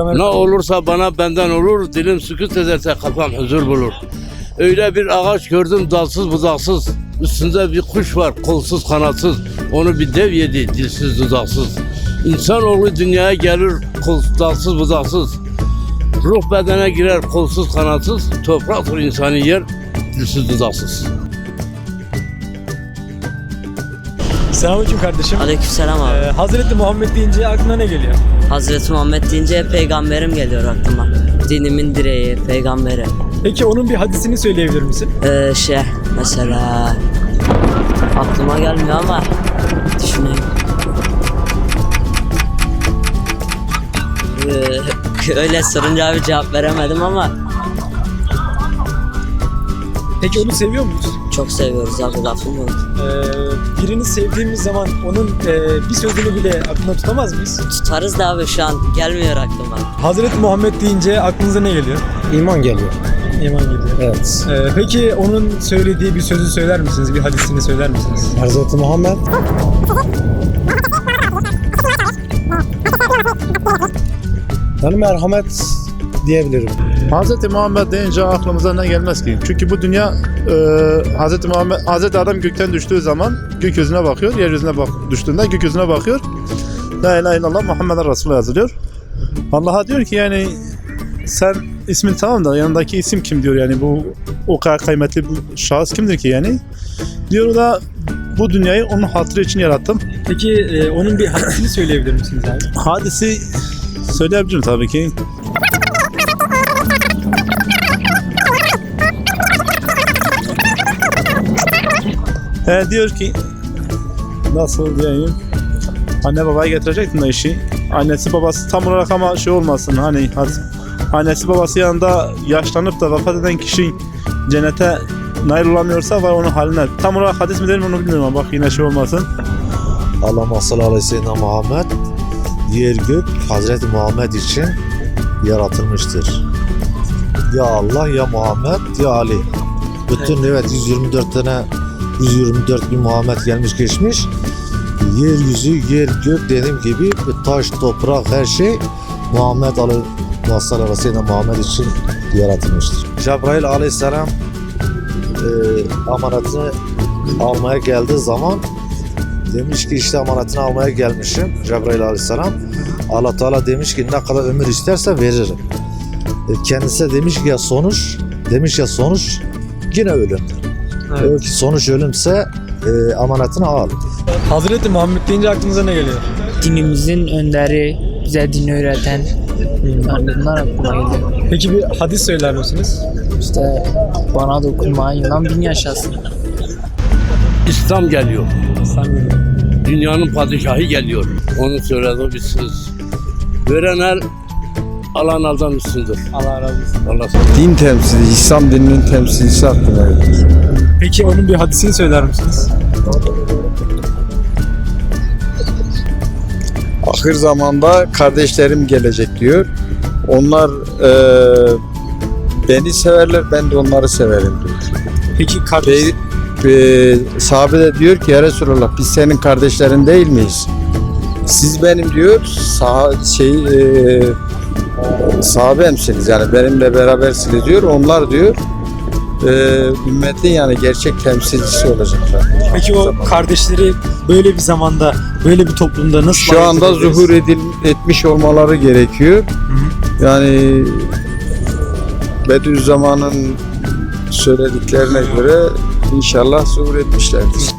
Ne olursa bana benden olur, dilim sükut ederse kafam huzur bulur. Öyle bir ağaç gördüm dalsız budaksız, üstünde bir kuş var kolsuz kanatsız, onu bir dev yedi dilsiz dudaksız. İnsanoğlu dünyaya gelir kol, dalsız budaksız, ruh bedene girer kolsuz kanatsız, topraktır insani yer dilsiz dudaksız. Selamünaleyküm kardeşim. Aleykümselam abi. Ee, Hazreti Muhammed deyince aklına ne geliyor? Hazreti Muhammed deyince peygamberim geliyor aklıma. Dinimin direği, peygamberi. Peki onun bir hadisini söyleyebilir misin? Ee, şey mesela aklıma gelmiyor ama düşüneyim. Ee, öyle sorunca abi cevap veremedim ama Peki onu seviyor muyuz? Çok seviyoruz abi lafım yok. Ee, birini sevdiğimiz zaman onun e, bir sözünü bile aklına tutamaz mıyız? Tutarız da abi şu an gelmiyor aklıma. Hazreti Muhammed deyince aklınıza ne geliyor? İman geliyor. İman geliyor. Evet. Ee, peki onun söylediği bir sözü söyler misiniz? Bir hadisini söyler misiniz? Hz. Muhammed yani merhamet diyebilirim. Hz. Muhammed deyince aklımıza ne gelmez ki? Çünkü bu dünya e, Hz. Muhammed Hz. Adam gökten düştüğü zaman gökyüzüne bakıyor, yeryüzüne bak düştüğünde gökyüzüne bakıyor. La ilahe illallah Muhammed Resulullah yazılıyor. Allah'a diyor ki yani sen ismin tamam da yanındaki isim kim diyor yani bu o kadar kıymetli bu şahıs kimdir ki yani? Diyor da bu dünyayı onun hatırı için yarattım. Peki e, onun bir hadisini söyleyebilir misiniz abi? Hadisi söyleyebilirim tabii ki. He, diyor ki nasıl diyeyim? Anne babaya getirecektim da işi. Annesi babası tam olarak ama şey olmasın hani annesi babası yanında yaşlanıp da vefat eden kişi cennete nail olamıyorsa var onun haline. Tam olarak hadis mi derim onu bilmiyorum ama bak yine şey olmasın. Allahümme salli ala seyyidina Muhammed. Yer gök Hazreti Muhammed için yaratılmıştır. Ya Allah ya Muhammed ya Ali. Bütün evet. 124 tane 124 bin Muhammed gelmiş geçmiş. Yeryüzü, yer gök dediğim gibi taş, toprak her şey Muhammed ala seyyidina Muhammed için yaratılmıştır. Cebrail aleyhisselam e, amanatını almaya geldiği zaman Demiş ki işte amanatını almaya gelmişim Cebrail aleyhisselam. Allah Teala demiş ki ne kadar ömür isterse veririm. E, Kendisi de demiş ki ya sonuç, demiş ya sonuç yine ölümdür. Evet. Sonuç ölümse e, amanatını al. Hazreti Muhammed deyince aklınıza ne geliyor? dinimizin önderi, bize dini öğreten yani bunlar aklıma geliyor. Peki bir hadis söyler misiniz? İşte bana dokunmayın lan bin yaşasın. İslam geliyor, Sanmıyorum. dünyanın padişahı geliyor. Onun söylediği bir söz. Veren el, alan aldan üstündür. Allah razı olsun. Allah Din temsili, İslam dininin temsilcisi aklıma gelir. Peki onun bir hadisini söyler misiniz? Ahir zamanda kardeşlerim gelecek diyor. Onlar e, beni severler, ben de onları severim diyor. Peki kardeş... Pey, e, sahabe de diyor ki ya Resulallah biz senin kardeşlerin değil miyiz? Siz benim diyor sah şey e, sahabemsiniz yani benimle berabersiniz diyor. Onlar diyor e, ümmetin yani gerçek temsilcisi olacaklar. Peki o kardeşleri böyle bir zamanda, böyle bir toplumda nasıl Şu anda ederiz? zuhur edil, etmiş olmaları gerekiyor. Yani Bediüzzaman'ın söylediklerine göre inşallah zuhur etmişlerdir.